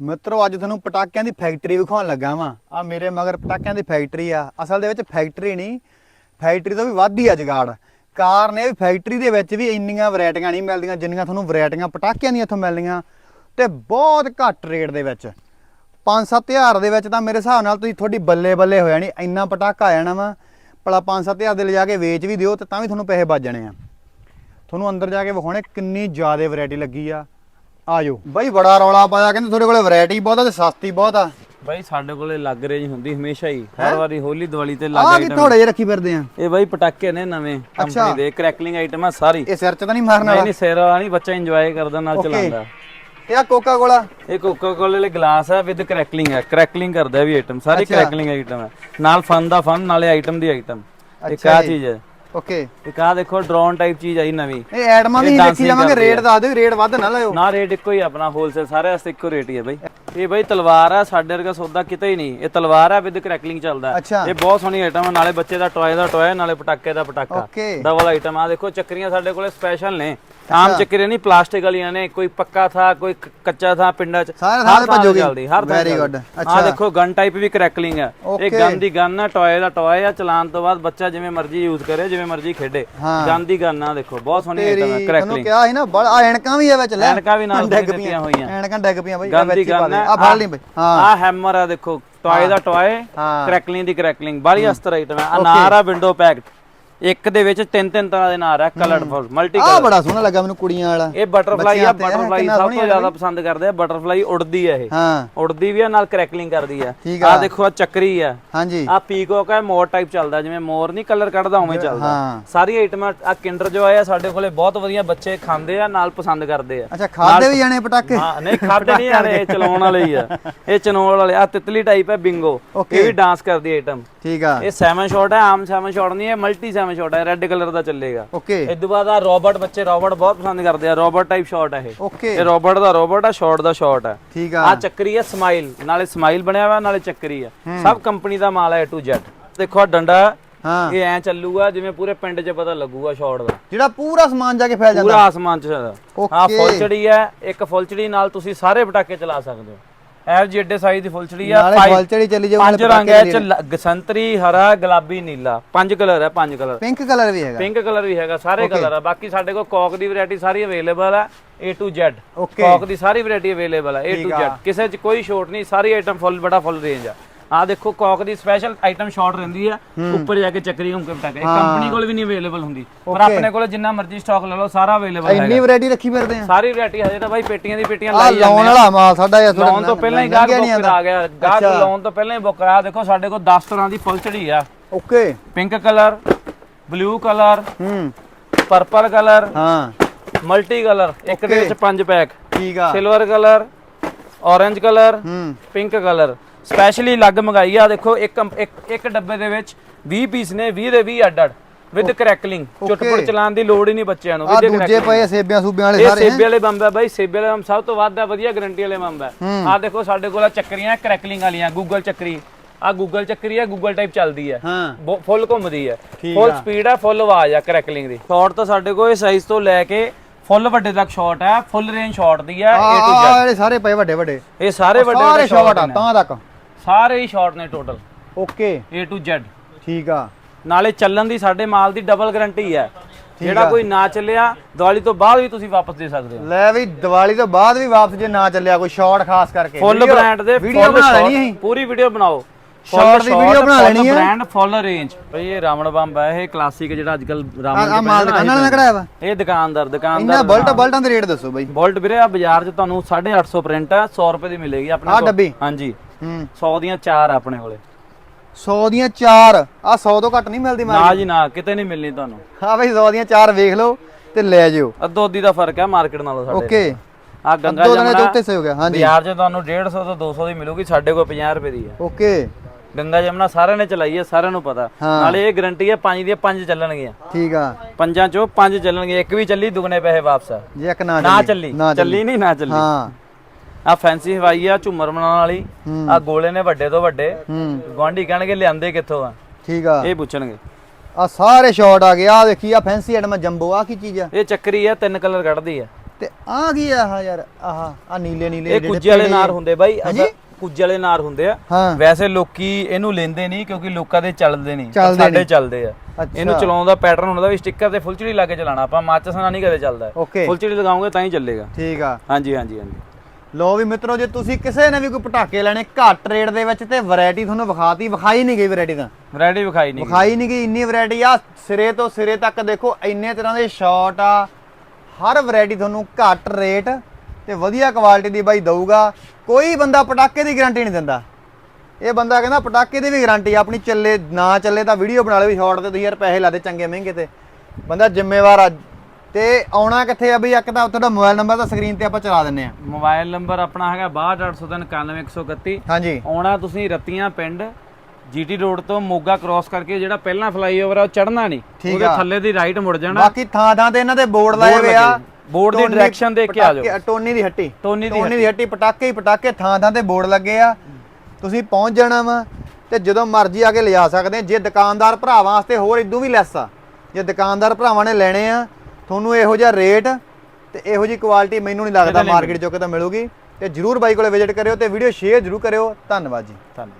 ਮਿੱਤਰੋ, ਅੱਜ ਤੁਹਾਨੂੰ ਪਟਾਕਿਆਂ ਦੀ ਫੈਕਟਰੀ ਵਿਖਾਉਣ ਲੱਗਾ ਵਾਂ। ਆ ਮੇਰੇ ਮਗਰ ਪਟਾਕਿਆਂ ਦੀ ਫੈਕਟਰੀ ਆ। ਅਸਲ ਦੇ ਵਿੱਚ ਫੈਕਟਰੀ ਨਹੀਂ ਫੈਕਟਰੀ ਤੋਂ ਵੀ ਵੱਧ ਹੀ ਆ ਜਗਾੜ। ਕਾਰਨ ਇਹ ਵੀ ਫੈਕਟਰੀ ਦੇ ਵਿੱਚ ਵੀ ਇੰਨੀਆਂ ਵੈਰਾਈਟੀਆਂ ਨਹੀਂ ਮਿਲਦੀਆਂ, ਜਿੰਨੀਆਂ ਤੁਹਾਨੂੰ ਵੈਰਾਈਟੀਆਂ ਪਟਾਕਿਆਂ ਦੀਆਂ ਇੱਥੋਂ ਮਿਲਣੀਆਂ। ਤੇ ਬਹੁਤ ਘੱਟ ਰੇਟ ਦੇ ਵਿੱਚ। 5-7000 ਦੇ ਵਿੱਚ ਤਾਂ ਮੇਰੇ ਹਿਸਾਬ ਨਾਲ ਤੁਸੀਂ ਤੁਹਾਡੀ ਬੱਲੇ ਬੱਲੇ ਹੋ ਜਾਣੀ, ਇੰਨਾ ਪਟਾਕਾ ਆ ਜਾਣਾ ਵਾ। ਭਲਾ 5-7000 ਦੇ ਲਿਜਾ ਕੇ ਵੇਚ ਵੀ ਦਿਓ ਤੇ ਤਾਂ ਵੀ ਤੁਹਾਨੂੰ ਪੈਸੇ ਬਚ ਜਾਣੇ ਆ। ਤੁਹਾਨੂੰ ਅੰਦਰ ਜਾ ਕੇ ਵਿਖਾਉਣੇ ਕਿੰਨੀ ਜ਼ਿਆਦਾ ਵੈਰਾਈਟੀ ਲੱਗੀ ਆ। ਆਜੋ। ਬਾਈ ਬੜਾ ਰੌਲਾ ਪਾਇਆ ਕਹਿੰਦੇ ਤੁਹਾਡੇ ਕੋਲੇ ਵੈਰਾਈਟੀ ਬਹੁਤ ਆ ਤੇ ਸਸਤੀ ਬਹੁਤ ਆ। ਬਾਈ ਸਾਡੇ ਕੋਲੇ ਲੱਗ ਰੇਂਜ ਹੁੰਦੀ ਹਮੇਸ਼ਾ ਹੀ। ਹਰ ਵਾਰੀ ਹੋਲੀ ਦੀਵਾਲੀ ਤੇ ਲੱਗ ਆ ਆਈਟਮ ਕਿੱਥੋਂ ੜੇ ਰੱਖੀ ਫਿਰਦੇ ਆ? ਇਹ ਬਾਈ ਪਟਾਕੇ ਨੇ ਨਵੇਂ ਕੰਪਨੀ ਦੇ ਕ੍ਰੈਕਲਿੰਗ ਆਈਟਮ ਆ ਸਾਰੀ। ਇਹ ਸਿਰ ਚ ਤਾਂ ਨਹੀਂ ਮਾਰਨ ਨਹੀਂ ਵਾਲਾ? ਨਹੀਂ ਸਿਰ ਵਾਲਾ ਨਹੀਂ ਬੱਚਾ ਇੰਜੋਏ ਕਰਦਾ ਨਾਲ Okay. ਚਲਾਉਂਦਾ। ਇਹ ਆ ਕੋਕਾ ਕੋਲਾ ਇਹ ਕੋਕਾ ਕੋਲੇ ਵਾਲੇ ਗਲਾਸ ਹੈ ਵਿਦ ਕ੍ਰੈਕਲਿੰਗ ਹੈ ਕ੍ਰੈਕਲਿੰਗ ਕਰਦਾ ਵੀ ਆਈਟਮ ਸਾਰੀ ਕ੍ਰੈਕਲਿੰਗ ਆਈਟਮ ਹੈ ਨਾਲ ਫਨ ਦਾ ਫਨ ਨਾਲੇ ਆਈਟਮ ਦੀ ਆਈਟਮ ਅੱਛਾ ਆ ਜੀ। ਚੀਜ਼ ਹੈ ਓਕੇ ਇੱਕ ਆ ਦੇਖੋ ਡਰੋਨ ਟਾਈਪ ਚੀਜ਼ ਆਈ ਨਵੀਂ। ਇਹ ਐਡਮਾਂ ਵੀ ਦੇਖੀ ਜਾਵਾਂਗੇ ਰੇਟ ਦੱਸ ਦਿਓ ਰੇਟ ਵੱਧ ਨਾ ਲਾਇਓ ਨਾ ਰੇਟ ਇੱਕੋ ਹੀ ਆ ਆਪਣਾ ਹੋਲਸੇਲ ਸਾਰੇ ਵਾਸਤੇ ਇੱਕੋ ਰੇਟ ਹੀ ਹੈ ਬਾਈ। ਇਹ ਬਾਈ ਤਲਵਾਰ ਆ ਸਾਡੇ ਵਰਗਾ ਸੌਦਾ ਕਿਤੇ ਹੀ ਨਹੀਂ। ਇਹ ਤਲਵਾਰ ਆ ਵਿਦ ਕ੍ਰੈਕਲਿੰਗ ਚੱਲਦਾ। ਇਹ ਬਹੁਤ ਸੋਹਣੀ ਆਈਟਮ ਹੈ ਨਾਲੇ ਬੱਚੇ ਦਾ ਟੌਏ ਦਾ ਟੌਏ ਨਾਲੇ ਪਟਾਕੇ ਦਾ ਪਟਾਕਾ। ਡਬਲ ਆਈਟਮ ਆ। ਦੇਖੋ ਚੱਕਰੀਆਂ ਸਾਡੇ ਕੋਲੇ ਸਪੈਸ਼ਲ ਨੇ। ਆਮ ਚੱਕਰੀਆਂ ਨਹੀਂ ਪਲਾਸਟਿਕ ਵਾਲੀਆਂ ਨੇ ਕੋਈ ਪੱਕਾ ਥਾ ਕੋਈ ਕੱਚਾ ਥਾ ਪਿੰਡਾਂ 'ਚ ਸਾਰੇ ਥਾਂ ਤੇ ਭੱਜੋਗੇ। ਚੱਲਦੀ ਹਰ ਥਾਂ good, ਆਹ ਅੱਛਾ। ਦੇਖੋ ਗਨ ਟਾਈਪ ਵੀ ਕ੍ਰੈਕਲਿੰਗ ਆ ਇਹ. ਗਨ ਦੀ ਗਨ ਆ ਟੌਏ ਦਾ ਟੌਏ ਆ ਚਲਾਉਣ ਤੋਂ ਬਾਅਦ ਬੱਚਾ ਜਿਵੇਂ ਮਰਜ਼ੀ ਯੂਜ਼ ਕਰੇ ਜਿਵੇਂ ਮਰਜ਼ੀ ਖੇਡੇ। ਹਾਂ। ਗਨ ਦੀ ਗਨ ਆ ਦੇਖੋ ਬਹੁਤ ਸੋਹਣੀ ਆਈਟਮ ਹੈ ਤੇਰੀ ਤੁਹਾਨੂੰ ਕ੍ਰੈਕਲਿੰਗ ਕਿਹਾ ਸੀ ਨਾ ਬੜ ਆ ਐਨਕਾਂ ਵੀ ਆ ਵਿੱਚ ਲੈ। ਐਨਕਾਂ ਵੀ ਨਾਲ ਡਿੱਗ ਦਿੱਤੀਆਂ ਹੋਈਆਂ। ਐਨਕਾਂ ਡਿੱਗ ਪਈਆਂ ਬਾਈ ਆ ਗਨ ਦੀ ਹੀ ਗਨ ਹੈ ਆ ਫੜ ਲਈ ਬਾਈ ਹਾਂ। ਆ ਹੈਮਰ ਆ ਦੇਖੋ ਟੌਏ ਦਾ ਟੌਏ ਹਾਂ। ਕ੍ਰੈਕਲਿੰਗ ਦੀ ਕ੍ਰੈਕਲਿੰਗ ਬਾਲੀ ਅਸਤਰ ਆਈਟਮ ਹੈ ਅਨਾਰ ਆ ਵਿੰਡੋ ਪੈਕਡ ਇੱਕ ਦੇ ਵਿੱਚ ਤਿੰਨ ਤਿੰਨ ਤਰ੍ਹਾਂ ਦੇ ਨਾਰ ਆ ਕਲਰਫੁਲ ਮਲਟੀ ਆ ਬੜਾ ਸੋਹਣਾ ਲੱਗਾ ਮੈਨੂੰ ਕੁੜੀਆਂ ਵਾਲਾ। ਇਹ ਬਟਰਫਲਾਈ ਆ ਤੇ ਇਹ ਬਟਰਫਲਾਈ ਕਿੰਨਾ ਸਭ ਸੋਹਣੀ ਤੋਂ ਜ਼ਿਆਦਾ ਪਸੰਦ ਕਰਦੇ ਆ ਬਟਰਫਲਾਈ ਉੜਦੀ ਆ ਇਹ। ਹਾਂ। ਉੜਦੀ ਵੀ ਆ ਨਾਲ ਕ੍ਰੈਕਲਿੰਗ ਕਰਦੀ ਆ। ਠੀਕ ਆ। ਆ। ਦੇਖੋ ਆ ਚੱਕਰੀ ਆ। ਹਾਂਜੀ। ਆ ਪੀਕੋਕ ਹੈ ਮੋਰ ਟਾਈਪ ਚੱਲਦਾ ਜਿਵੇਂ ਮੋਰ ਨਹੀਂ ਕਲਰ ਕੱਢਦਾ ਉਵੇਂ ਚੱਲਦਾ। ਹਾਂ ਸਾਰੀ ਆਈਟਮਾਂ ਆ ਕਿੰਡਰ ਜੋ ਆਇਆ ਸਾਡੇ ਕੋਲੇ ਬਹੁਤ ਵਧੀਆ ਬੱਚੇ ਖਾਂਦੇ ਆ ਨਾਲ ਪਸੰਦ ਕਰਦੇ ਆ। ਅੱਛਾ ਖਾਦੇ ਵੀ ਜਾਣੇ ਪਟਾਕੇ? ਹਾਂ ਨਹੀਂ ਖਾਦੇ ਨਹੀਂ ਇਹ ਚਲਾਉਣ ਵਾਲੇ ਹੀ ਆ। ਇਹ ਚਨੋਲ ਵਾਲੇ ਆ ਤਿਤਲੀ ਟਾਈਪ ਹੈ ਬਿੰਗੋ Okay. ਇਹ ਵੀ ਡਾਂਸ ਕਰਦੀ ਆਈਟਮ ਠੀਕ ਆ। ਇਹ 7 ਸ਼ਾਟ ਹੈ ਆਮ 7 ਸ਼ਾਟ ਨਹੀਂ ਹੈ ਮਲਟੀ 7 ਸ਼ਾਟ ਹੈ ਰੈੱਡ ਕਲਰ ਦਾ ਚੱਲੇਗਾ। ਓਕੇ ਇਸ ਤੋਂ ਬਾਅਦ ਆ ਰੋਬੋਟ ਬੱਚੇ ਰੋਬੋਟ ਬਹੁਤ ਪਸੰਦ ਕਰਦੇ ਆ ਰੋਬੋਟ ਟਾਈਪ ਸ਼ਾਟ ਹੈ ਇਹ। ਓਕੇ ਇਹ ਰੋਬੋਟ ਦਾ ਰੋਬੋਟ ਆ ਸ਼ਾਟ ਦਾ ਸ਼ਾਟ ਹੈ ਠੀਕ ਆ। ਆ ਚੱਕਰੀ ਹੈ ਸਮਾਈਲ ਨਾਲੇ ਸਮਾਈਲ ਬਣਿਆ ਹੋਇਆ ਨਾਲੇ ਚੱਕਰੀ ਆ। ਸਭ ਕੰਪਨੀ ਦਾ ਮਾਲ ਹੈ A to Z ਦੇਖੋ ਆ ਡੰਡਾ ਹਾਂ। ਇਹ ਐ ਚੱਲੂਗਾ ਜਿਵੇਂ ਪੂਰੇ ਪਿੰਡ 'ਚ ਪਤਾ ਲੱਗੂਗਾ ਸ਼ਾਟ ਦਾ। ਜਿਹੜਾ ਪੂਰਾ ਸਮਾਨ ਜਾ ਕੇ ਫੈਲ ਜਾਂਦਾ। ਪੂਰਾ ਆਸਮਾਨ 'ਚ ਆ Okay. ਫੁੱਲਚੜੀ ਹੈ ਇੱਕ ਫੁੱਲਚੜੀ ਨਾਲ ਤੁਸੀਂ ਸਾਰੇ ਪਟਾਕੇ ਚਲਾ ਸਕਦੇ ਹੋ। ਐਵ ਜੀ ਏਡੇ ਸਾਈਜ਼ ਦੀ ਫੁੱਲਚੜੀ ਆ ਨਾਲੇ ਫਲਚੜੀ ਚੱਲੀ ਜਾਊ ਪੰਜ ਰੰਗ ਹੈ ਚ ਸੰਤਰੀ ਹਰਾ ਗੁਲਾਬੀ ਨੀਲਾ। ਪੰਜ ਕਲਰ ਹੈ ਪੰਜ ਕਲਰ। ਪਿੰਕ ਕਲਰ ਵੀ ਹੈਗਾ। ਪਿੰਕ ਕਲਰ ਵੀ ਹੈਗਾ ਸਾਰੇ ਕਲਰ ਆ। ਬਾਕੀ ਸਾਡੇ ਕੋਲ ਕੋਕ ਦੀ ਵੈਰਾਈਟੀ ਸਾਰੀ ਅਵੇਲੇਬਲ ਹੈ A to Z. ਕੋਕ ਦੀ ਸਾਰੀ ਵੈਰਾਈਟੀ ਅਵੇਲੇਬਲ ਹੈ A to ਆ। Z ਕਿਸੇ 'ਚ ਕੋਈ ਛੋਟ ਨਹੀਂ ਸਾਰੀ ਆਈਟਮ ਫੁੱਲ ਬੜਾ ਫੁੱਲ ਰੇਂਜ ਆ। ਆ ਦੇਖੋ ਕੋਕ ਦੀ ਸਪੈਸ਼ਲ ਆਈਟਮ ਸ਼ਾਰਟ ਰਹਿੰਦੀ ਆ। ਉੱਪਰ ਜਾ ਕੇ ਚੱਕਰੀ ਹੁੰਕੇ ਪਟਾਕੇ ਕੰਪਨੀ ਕੋਲ ਵੀ ਨਹੀਂ ਅਵੇਲੇਬਲ ਹੁੰਦੀ। ਪਰ ਆਪਣੇ ਕੋਲ ਜਿੰਨਾ ਮਰਜ਼ੀ ਸਟਾਕ ਲੈ ਲਓ ਸਾਰਾ ਅਵੇਲੇਬਲ ਹੈਗਾ। ਇੰਨੀ ਵੈਰਾਈਟੀ ਰੱਖੀ ਫਿਰਦੇ ਆ। ਸਾਰੀ ਵੈਰਾਈਟੀ ਹਜੇ ਤਾਂ ਬਾਈ ਪੇਟੀਆਂ ਦੀ ਪੇਟੀਆਂ ਲਾਈ ਲਾਉਣ ਜਾਂਦੇ ਆ। ਵਾਲਾ ਮਾਲ ਸਾਡਾ ਇਹ ਲਾਉਣ ਤੋਂ ਪਹਿਲਾਂ ਹੀ ਗਾਹਕ ਬੁੱਕ ਆ ਗਿਆ। ਗਾਹਕ। ਲਾਉਣ ਤੋਂ ਪਹਿਲਾਂ ਹੀ ਬੁੱਕ ਆ ਦੇਖੋ ਸਾਡੇ ਕੋਲ 10 ਤਰ੍ਹਾਂ ਦੀ ਫੁੱਲਚੜੀ ਆ। Okay pink colour blue colour ਹੂੰ। ਪਰਪਲ ਕਲਰ ਹਾਂ। Multi colour. ਇੱਕ ਦੇ. ਵਿੱਚ ਪੰਜ ਪੈਕ ਠੀਕ ਆ। ਸਿਲਵਰ ਕਲਰ ਔਰੇਂਜ ਕਲਰ ਹੂੰ। Pink colour. ਸਪੈਸ਼ਲੀ ਲੱਗ ਮੰਗਾਈ ਆ ਦੇਖੋ ਇੱਕ ਇੱਕ ਇੱਕ ਡੱਬੇ ਦੇ ਵਿੱਚ 20 ਪੀਸ ਨੇ 20 ਦੇ 20 ਅੱਡ ਅੱਡ ਵਿਦ ਕ੍ਰੈਕਲਿੰਗ ਚੁੱਟਪੁੱਟ ਚਲਾਉਣ ਦੀ ਲੋੜ ਹੀ ਨਹੀਂ ਬੱਚਿਆਂ ਨੂੰ ਆ with ਦੂਜੇ ਪਏ ਆ ਸੇਬਿਆਂ ਸੂਬਿਆਂ ਵਾਲੇ ਇਹ ਸਾਰੇ ਸੇਬੇ ਵਾਲੇ ਬੰਬ ਹੈ ਬਾਈ ਸੇਬੇ ਵਾਲੇ ਬੰਬ ਸਭ ਤੋਂ ਵੱਧ ਹੈ ਵਧੀਆ ਗਾਰੰਟੀ ਵਾਲੇ ਬੰਬ ਹੈ। ਆ ਦੇਖੋ ਸਾਡੇ ਕੋਲ ਆਹ ਚੱਕਰੀਆਂ ਕ੍ਰੈਕਲਿੰਗ ਵਾਲੀਆਂ ਗੂਗਲ ਚੱਕਰੀ। ਆ ਗੂਗਲ ਚੱਕਰੀ ਹੈ ਗੂਗਲ ਟਾਈਪ ਚੱਲਦੀ ਹੈ। ਹਾਂ ਫੁੱਲ ਘੁੰਮਦੀ ਹੈ ਫੁੱਲ ਆ। ਸਪੀਡ ਹੈ ਫੁੱਲ ਆਵਾਜ਼ ਆ ਕ੍ਰੈਕਲਿੰਗ ਦੀ। ਸ਼ਾਟ ਤਾਂ ਸਾਡੇ ਕੋਲ ਇਹ ਸਾਈਜ਼ ਤੋਂ ਲੈ ਕੇ ਫੁੱਲ ਵੱਡੇ ਤੱਕ ਸ਼ਾਟ ਹੈ ਫੁੱਲ ਰੇਂਜ ਸ਼ਾਟ ਦੀ ਹੈ Z ਆ ਜਿਹੜੇ ਸਾਰੇ ਪਏ ਵੱਡੇ ਵੱਡੇ ਇਹ ਸਾਰੇ ਵੱਡੇ ਸਾਰੇ ਸ਼ਾਟ ਆ ਤਾਂ ਤੱਕ। ਸਾਰੇ ਹੀ ਸ਼ਾਟ ਨੇ total okay A to Z ਠੀਕ ਆ। ਨਾਲੇ ਚੱਲਣ ਦੀ ਸਾਡੇ ਮਾਲ ਦੀ ਡਬਲ ਗਾਰੰਟੀ ਹੈ। ਜਿਹੜਾ ਕੋਈ ਨਾ ਚੱਲਿਆ ਦੀਵਾਲੀ ਤੋਂ ਬਾਅਦ ਵੀ ਤੁਸੀਂ ਵਾਪਸ ਦੇ ਸਕਦੇ ਹੋ। ਲੈ ਵੀ ਦੀਵਾਲੀ ਤੋਂ ਬਾਅਦ ਵੀ ਵਾਪਸ ਜੇ ਨਾ ਚੱਲਿਆ ਕੋਈ ਸ਼ਾਰਟ ਖਾਸ ਕਰਕੇ। ਫੁੱਲ ਬ੍ਰਾਂਡ ਦੇ ਵੀਡੀਓ ਬਣਾ ਲੈਣੀ ਹੈ ਪੂਰੀ ਵੀਡੀਓ ਬਣਾਓ। Short ਦੀ video ਬਣਾ ਲੈਣੀ ਹੈ। ਬ੍ਰਾਂਡ ਫੁੱਲ ਰੇਂਜ ਭਈ ਇਹ ਰਾਵਣ ਬੰਬ ਹੈ ਇਹ ਕਲਾਸਿਕ ਜਿਹੜਾ ਅੱਜ ਕੱਲ ਰਾਵਣ ਆ ਮਾਲ ਦੁਕਾਨਾਂ ਨਾਲ ਕਢਾਇਆ ਵਾ? ਇਹ ਦੁਕਾਨਦਾਰ ਦੁਕਾਨਦਾਰ ਬਲਟ ਬਲਟਾਂ ਦੇ ਰੇਟ ਦੱਸੋ ਬਾਈ। ਬੋਲਟ ਵੀਰੇ ਆ ਬਾਜ਼ਾਰ 'ਚ ਤੁਹਾਨੂੰ 850 ਪ੍ਰਿੰਟ ਆ 100 ਰੁਪਏ ਦੀ ਮਿਲੇਗੀ ਆਪਣੇ ਕੋਲ। ਡੱਬੀ? ਹਾਂਜੀ। ਹੂੰ 100 ਦੀਆਂ ਚਾਰ ਆ ਆਪਣੇ ਕੋਲੇ। 100 ਦੀਆਂ 4 ਆ 100 ਤੋਂ ਘੱਟ ਨਹੀਂ ਮਿਲਦੀ ਮਾਰ ਨਾ ਜੀ ਨਾ ਕਿਤੇ ਨਹੀਂ ਮਿਲਣੀ ਤੁਹਾਨੂੰ। ਹਾਂ ਬਈ 100 ਦੀਆਂ 4 ਵੇਖ ਲਓ ਤੇ ਲੈ ਜਿਓ। ਅੱਧੋ ਅੱਧੀ ਦਾ ਫ਼ਰਕ ਹੈ ਮਾਰਕੀਟ ਨਾਲੋਂ ਸਾਡੇ ਓਕੇ ਆ ਗੰਗਾ ਦੋ ਦਿਨਾਂ ਜਮਨਾ ਚੌਥੇ ਸੇ ਹੋ ਗਿਆ ਹਾਂਜੀ। ਬਾਜ਼ਾਰ 'ਚ ਤੁਹਾਨੂੰ 150 ਤੋਂ 200 ਦੀ ਮਿਲੂਗੀ ਸਾਡੇ ਕੋਲ 50 ਰੁਪਏ ਦੀ ਹੈ ਓਕੇ ਗੰਗਾ ਜਮਨਾ ਸਾਰਿਆਂ ਨੇ ਚਲਾਈ ਹੈ ਸਾਰਿਆਂ ਨੂੰ ਪਤਾ। ਹਾਂ। ਨਾਲੇ ਇਹ ਗਾਰੰਟੀ ਹੈ ਪੰਜ ਦੀਆਂ ਪੰਜ ਚੱਲਣਗੀਆਂ। ਠੀਕ ਆ। ਪੰਜਾਂ ਚੋਂ ਪੰਜ ਚੱਲਣਗੇ ਇੱਕ ਵੀ ਚੱਲੀ ਦੁਗਣੇ ਪੈਸੇ ਵਾਪਸ ਆ। ਜੇ ਇੱਕ ਨਾ ਨਾ ਚੱਲੀ ਨਾ ਚੱਲੀ ਨਹੀਂ ਨਾ ਚੱਲੀ। ਹਾਂ। ਆ ਫੈਂਸੀ ਹਵਾਈ ਆ ਝੂਮਰ ਬਣਾਉਣ ਵਾਲੀ। ਆ ਗੋਲੇ ਨੇ ਵੱਡੇ ਤੋਂ ਵੱਡੇ। ਗਵਾਂਢੀ ਕਹਿਣਗੇ ਲਿਆਂਦੇ ਕਿੱਥੋਂ ਆ? ਠੀਕ ਆ। ਇਹ ਪੁੱਛਣਗੇ। ਆ ਸਾਰੇ ਸ਼ਾਟ ਆ ਗਏ। ਆ ਦੇਖੀ ਆ ਫੈਂਸੀ ਆਈਟਮ ਜੰਬੋ। ਆ ਕੀ ਚੀਜ਼ ਆ? ਇਹ ਚੱਕਰੀ ਆ ਤਿੰਨ ਕਲਰ ਕੱਢਦੀ ਆ। ਤੇ ਆ ਕੀ ਆ ਆਹ ਯਾਰ? ਆਹ ਆ ਨੀਲੇ ਨੀਲੇ ਇਹ ਕੁੱਜੇ ਵਾਲੇ ਨਾਰ। ਹੁੰਦੇ ਬਾਈ? ਅਸਾਂ ਕੁੱਜੇ ਵਾਲੇ ਨਾਰ ਹੁੰਦੇ ਆ। ਵੈਸੇ ਲੋਕੀ ਇਹਨੂੰ ਲੈਂਦੇ ਨਹੀਂ ਕਿਉਂਕਿ ਲੋਕਾਂ ਦੇ ਚੱਲਦੇ ਨਹੀਂ। ਸਾਡੇ। ਚੱਲਦੇ ਆ। ਇਹਨੂੰ ਚਲਾਉਣ ਦਾ ਪੈਟਰਨ ਹੁੰਦਾ ਵੀ ਸਟicker ਤੇ ਫੁੱਲਚੜੀ ਲਾ ਕੇ ਚਲਾਣਾ ਆਪਾਂ ਮਾਚਸ ਨਾਲ ਨਹੀਂ ਕਦੇ ਚੱਲਦਾ। ਫੁੱਲਚੜੀ ਲਗਾਉਂਗੇ ਤਾਂ ਹੀ ਚੱਲੇਗਾ। ਠੀਕ ਆ। ਹਾਂਜੀ ਹਾਂਜੀ ਹਾਂਜੀ। ਲੋ ਵੀ ਮਿੱਤਰੋ ਜੇ ਤੁਸੀਂ ਕਿਸੇ ਨੇ ਵੀ ਕੋਈ ਪਟਾਕੇ ਲੈਣੇ ਘੱਟ ਰੇਟ ਦੇ ਵਿੱਚ ਤੇ ਵੈਰਾਈਟੀ ਤੁਹਾਨੂੰ ਵਿਖਾਤੀ ਵਿਖਾਈ ਨਹੀਂ ਗਈ ਵੈਰਾਈਟੀ ਤਾਂ। ਵੈਰਾਈਟੀ ਵਿਖਾਈ ਨਹੀਂ ਵਿਖਾਈ ਨਹੀਂ ਗਈ ਇੰਨੀ ਵੈਰਾਈਟੀ ਆ ਸਿਰੇ ਤੋਂ ਸਿਰੇ ਤੱਕ ਦੇਖੋ ਇੰਨੇ ਤਰ੍ਹਾਂ ਦੇ ਸ਼ਾਟ ਆ। ਹਰ ਵੈਰਾਈਟੀ ਤੁਹਾਨੂੰ ਘੱਟ ਰੇਟ ਤੇ ਵਧੀਆ ਕੁਆਲਿਟੀ ਦੀ ਬਾਈ ਦਊਗਾ। ਕੋਈ ਬੰਦਾ ਪਟਾਕੇ ਦੀ ਗਾਰੰਟੀ ਨਹੀਂ ਦਿੰਦਾ। ਇਹ ਬੰਦਾ ਕਹਿੰਦਾ ਪਟਾਕੇ ਦੀ ਵੀ ਗਾਰੰਟੀ ਆ ਆਪਣੀ ਚੱਲੇ ਨਾ ਚੱਲੇ ਤਾਂ ਵੀਡੀਓ ਬਣਾ ਲਓ ਵੀ ਸ਼ਾਟ ਤੇ ਤੁਸੀਂ ਯਾਰ ਪੈਸੇ ਲਾ ਦੇ ਚੰਗੇ ਮਹਿੰਗੇ ਤੇ। ਬੰਦਾ ਜ਼ਿੰਮੇਵਾਰ ਆ ਤੇ ਆਉਣਾ ਕਿੱਥੇ ਆ ਬਈ? ਇੱਕ ਤਾਂ ਦਾ ਮੋਬਾਈਲ ਨੰਬਰ ਤਾਂ ਸਕਰੀਨ ਤੇ ਆਪਾਂ ਚਲਾ ਦਿੰਨੇ ਆ। ਮੋਬਾਈਲ ਨੰਬਰ ਆਪਣਾ ਹੈਗਾ 6283919131 ਹਾਂਜੀ। ਆਉਣਾ ਤੁਸੀਂ ਰਤੀਆਂ ਪਿੰਡ ਜੀਟੀ ਰੋਡ ਤੋਂ ਮੋਗਾ ਕ੍ਰਾਸ ਕਰਕੇ ਜਿਹੜਾ ਪਹਿਲਾਂ ਫਲਾਈਓਵਰ ਆ ਉਹ ਚੜਨਾ ਨਹੀਂ। ਉਹਦੇ। ਥੱਲੇ ਦੀ ਰਾਈਟ ਮੁੜ ਜਾਣਾ। ਬਾਕੀ ਥਾਂ ਥਾਂ ਤੇ ਇਹਨਾਂ ਦੇ ਬੋਰਡ ਲਾਏ ਹੋਏ ਆ। ਬੋਰਡ ਦੀ direction ਦੇਖ ਕੇ ਆ ਜਾਓ। ਟੋਨੀ ਦੀ ਹੱਟੀ। ਟੋਨੀ ਦੀ ਟੋਨੀ ਦੀ ਹੱਟੀ। ਪਟਾਕੇ ਹੀ ਪਟਾਕੇ ਥਾਂ ਥਾਂ ਤੇ ਬੋਰਡ ਲੱਗੇ ਆ। ਤੁਸੀਂ ਪਹੁੰਚ ਜਾਣਾ ਵਾ ਤੇ ਜਦੋਂ ਮਰਜ਼ੀ ਆ ਕੇ ਲਿਆ ਸਕਦੇ। ਜੇ ਦੁਕਾਨਦਾਰ ਭਰਾਵਾਂ ਵਾਸਤੇ ਹੋਰ ਇਦੋਂ ਵੀ ਲੈਸ ਆ। ਜੇ ਦੁਕਾਨਦਾਰ ਭਰਾਵਾਂ ਨੇ ਲੈਣੇ ਆ ਤੁਹਾਨੂੰ ਇਹੋ ਜਿਹਾ ਰੇਟ ਤੇ ਇਹੋ ਜਿਹੀ ਕੁਆਲਿਟੀ ਮੈਨੂੰ ਨਹੀਂ ਲੱਗਦਾ ਮਾਰਕੀਟ ਚੋਂ ਕਿਤੇ ਮਿਲੂਗੀ ਤੇ ਜਰੂਰ ਬਾਈ ਕੋਲੇ ਵਿਜ਼ਿਟ ਕਰਿਓ ਤੇ ਵੀਡੀਓ ਸ਼ੇਅਰ ਜਰੂਰ ਕਰਿਓ। ਧੰਨਵਾਦ ਜੀ। ਧੰਨਵਾਦ।